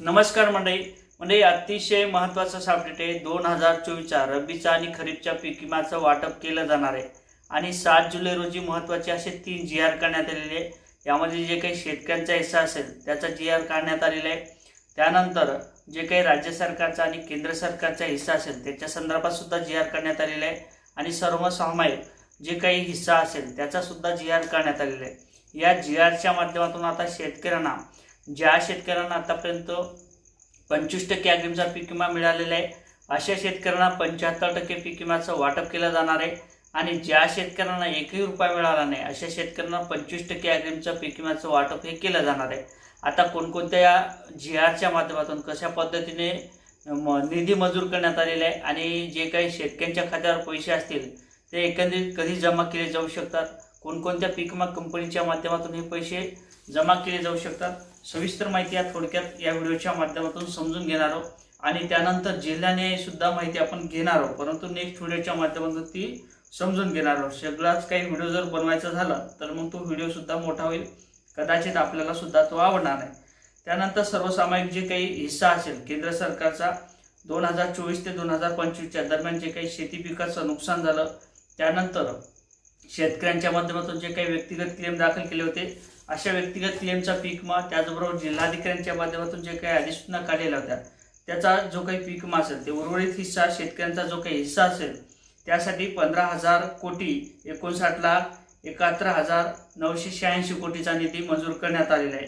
नमस्कार मंडळी. म्हणजे अतिशय महत्त्वाचं असं अपडेट आहे. दोन हजार चोवीसच्या रब्बीचा आणि खरीपच्या पीक विम्याचं वाटप केलं जाणार आहे. आणि सात जुलै रोजी महत्त्वाचे असे तीन जी आर करण्यात आलेले आहे. यामध्ये जे काही शेतकऱ्यांचा हिस्सा असेल त्याचा जी आर काढण्यात आलेला आहे. त्यानंतर जे काही राज्य सरकारचा आणि केंद्र सरकारचा हिस्सा असेल त्याच्या संदर्भात सुद्धा जी आर करण्यात आलेला आहे. आणि सर्वसामायिक जे काही हिस्सा असेल त्याचा सुद्धा जी आर करण्यात आलेला आहे. या जी आरच्या माध्यमातून आता शेतकऱ्यांना ज्या शेतकऱ्यांना आतापर्यंत पंचवीस टक्के अग्रिमचा पीक विमा मिळालेला आहे अशा शेतकऱ्यांना पंच्याहत्तर टक्के पीक विम्याचं वाटप केलं जाणार आहे. आणि ज्या शेतकऱ्यांना एकही रुपया मिळाला नाही अशा शेतकऱ्यांना पंचवीस टक्के अग्रिमचं पीक विम्याचं वाटप हे केलं जाणार आहे. आता कोणकोणत्या जी आरच्या माध्यमातून कशा पद्धतीने म- निधी मंजूर करण्यात आलेला आहे आणि जे काही शेतकऱ्यांच्या खात्यावर पैसे असतील ते एकंदरीत कधी जमा केले जाऊ शकतात? कोणकोणत्या पीक विमा कंपनीच्या माध्यमातून हे पैसे जमा केले जाऊ शकतात. सविस्तर माहिती या थोडक्यात या व्हिडिओच्या माध्यमातून समजून घेणार आहोत. आणि त्यानंतर जिल्ह्याने सुद्धा माहिती आपण घेणार आहोत. परंतु नेक्स्ट व्हिडिओच्या माध्यमातून ती समजून घेणार आहोत. सगळाच काही व्हिडिओ जर बनवायचा झाला तर मग तो व्हिडिओ सुद्धा मोठा होईल. कदाचित आपल्याला सुद्धा तो आवडणार नाही. त्यानंतर सर्वसामायिक जे काही हिस्सा असेल केंद्र सरकारचा दोन हजार चोवीस ते दोन हजार पंचवीसच्या दरम्यान जे काही शेती पिकाचं नुकसान झालं त्यानंतर शेतकऱ्यांच्या माध्यमातून जे काही व्यक्तिगत क्लेम दाखल केले होते अशा व्यक्तिगत क्लेमचा पीक त्याचबरोबर जिल्हाधिकाऱ्यांच्या माध्यमातून जे काही अधिसूचना काढलेल्या होत्या त्याचा जो काही पीक मा असेल ते उर्वरित हिस्सा शेतकऱ्यांचा जो काही हिस्सा असेल त्यासाठी पंधरा हजार कोटी एकोणसाठ लाख एकाहत्तर हजार नऊशे शहाऐंशी कोटीचा निधी मंजूर करण्यात आलेला आहे.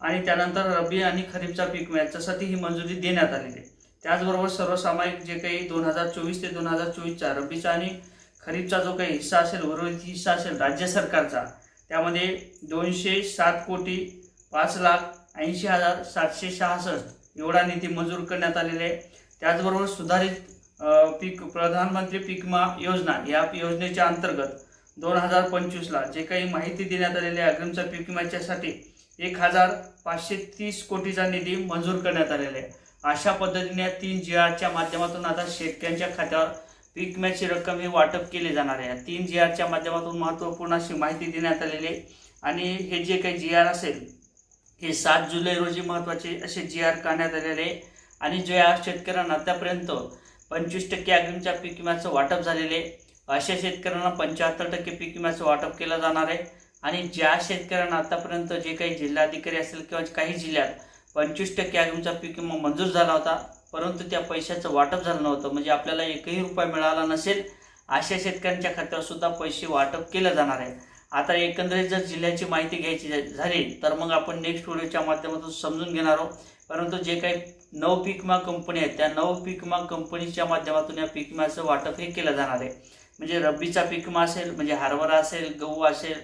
आणि त्यानंतर रब्बी आणि खरीपचा पीक याच्यासाठी ही मंजुरी देण्यात आलेली आहे. त्याचबरोबर सर्वसामायिक जे काही दोन हजार चोवीस ते दोन हजार चोवीसचा रब्बीचा आणि खरीपचा जो काही हिस्सा असेल उर्वरित हिस्सा असेल राज्य सरकारचा त्यामध्ये दोनशे सात कोटी पाच लाख ऐंशी हजार सातशे सहासष्ट एवढा निधी मंजूर करण्यात आलेला आहे. त्याचबरोबर सुधारित पीक प्रधानमंत्री पीक विमा योजना या योजनेच्या अंतर्गत दोन हजार पंचवीसला जे काही माहिती देण्यात आलेली आहे अग्रिमचा पीक विम्याच्यासाठी एक हजार पाचशे तीस कोटीचा निधी मंजूर करण्यात आलेला आहे. अशा पद्धतीने तीन जी आरच्या माध्यमातून आता शेतकऱ्यांच्या खात्यावर पीक विम्याची रक्कम हे वाटप केले जाणार आहे. तीन जी आरच्या माध्यमातून महत्त्वपूर्ण अशी माहिती देण्यात आलेली आहे. आणि हे जे काही जी आर असेल हे सात जुलै रोजी महत्त्वाचे असे जी आर काढण्यात आलेले आहे. आणि ज्या शेतकऱ्यांना आतापर्यंत पंचवीस टक्के अग्रिमच्या पीक विम्याचं वाटप झालेले आहे. अशा शेतकऱ्यांना पंच्याहत्तर टक्के पीक विम्याचं वाटप केलं जाणार आहे. आणि ज्या शेतकऱ्यांना आतापर्यंत जे काही जिल्हाधिकारी असेल किंवा काही जिल्ह्यात पंचवीस टक्के अग्रिमचा पीक विमा मंजूर झाला होता परंतु त्या पैशाचं वाटप झालं नव्हतं. म्हणजे आपल्याला एकही रुपया मिळाला नसेल अशा शेतकऱ्यांच्या खात्यावर सुद्धा पैसे वाटप केलं जाणार आहे. आता एकंदरीत जर जिल्ह्याची माहिती घ्यायची झाली तर मग आपण नेक्स्ट व्हिडिओच्या माध्यमातून समजून घेणार आहोत. परंतु जे काही नऊ पीक विमा कंपनी आहेत त्या नऊ पीकमा कंपनीच्या माध्यमातून या पीक विम्याचं वाटप हे केलं जाणार आहे. म्हणजे रब्बीचा पीक विमा असेल म्हणजे हरभरा असेल गहू असेल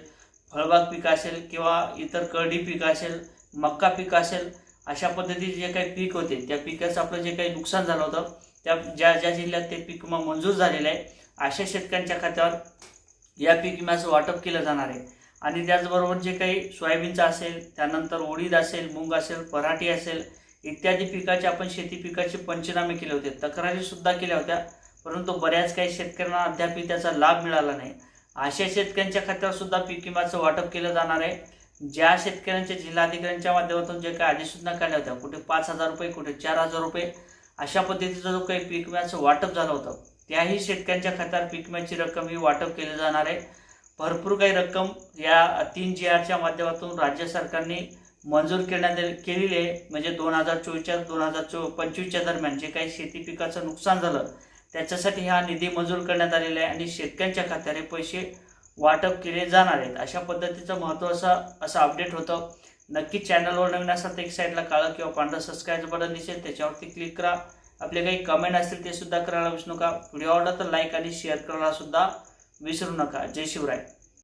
फळबाग पीक असेल किंवा इतर करडी पीक असेल मक्का पीक असेल अशा पद्धतीचे जे काही पीक होते त्या पिकाचं आपलं जे काही नुकसान झालं होतं त्या ज्या ज्या जिल्ह्यात ते पीक विमा मंजूर झालेलं आहे अशा शेतकऱ्यांच्या खात्यावर या पीक विम्याचं वाटप केलं जाणार आहे. आणि त्याचबरोबर जे काही सोयाबीनचं असेल त्यानंतर उडीद असेल मूग असेल पराठी असेल इत्यादी पिकाचे आपण शेती पिकाचे पंचनामे केले होते तक्रारीसुद्धा केल्या होत्या परंतु बऱ्याच काही शेतकऱ्यांना अद्याप त्याचा लाभ मिळाला नाही. अशा शेतकऱ्यांच्या खात्यावर सुद्धा पीक विम्याचं वाटप केलं जाणार आहे. ज्या शेतकऱ्यांच्या जिल्हाधिकाऱ्यांच्या माध्यमातून जे काही अधिसूचना काढल्या होत्या कुठे पाच हजार रुपये कुठे चार हजार रुपये अशा पद्धतीचं जो काही पीक विम्याचं वाटप झालं होतं त्याही शेतकऱ्यांच्या खात्यावर पीक विम्याची रक्कम ही वाटप केली जाणार आहे. भरपूर काही रक्कम या तीन जी आरच्या माध्यमातून राज्य सरकारने मंजूर करण्यात केलेली आहे. म्हणजे दोन हजार चोवीसच्या दोन हजार चो पंचवीसच्या दरम्यान जे काही शेती पिकाचं नुकसान झालं त्याच्यासाठी हा निधी मंजूर करण्यात आलेला आहे. आणि शेतकऱ्यांच्या खात्यावर हे पैसे वाटप केले जाणार आहेत. अशा पद्धतीचं महत्त्वाचं असं अपडेट होतं. नक्की चॅनलवर नवीन असाल तर एक साईडला काळं किंवा पांढरं सबस्क्राईब बटन दिसेल त्याच्यावरती क्लिक करा. आपले काही कमेंट असतील ते सुद्धा करायला विसरू नका. व्हिडिओ आवडला तर लाईक आणि शेअर करायला सुद्धा विसरू नका. जय शिवराय.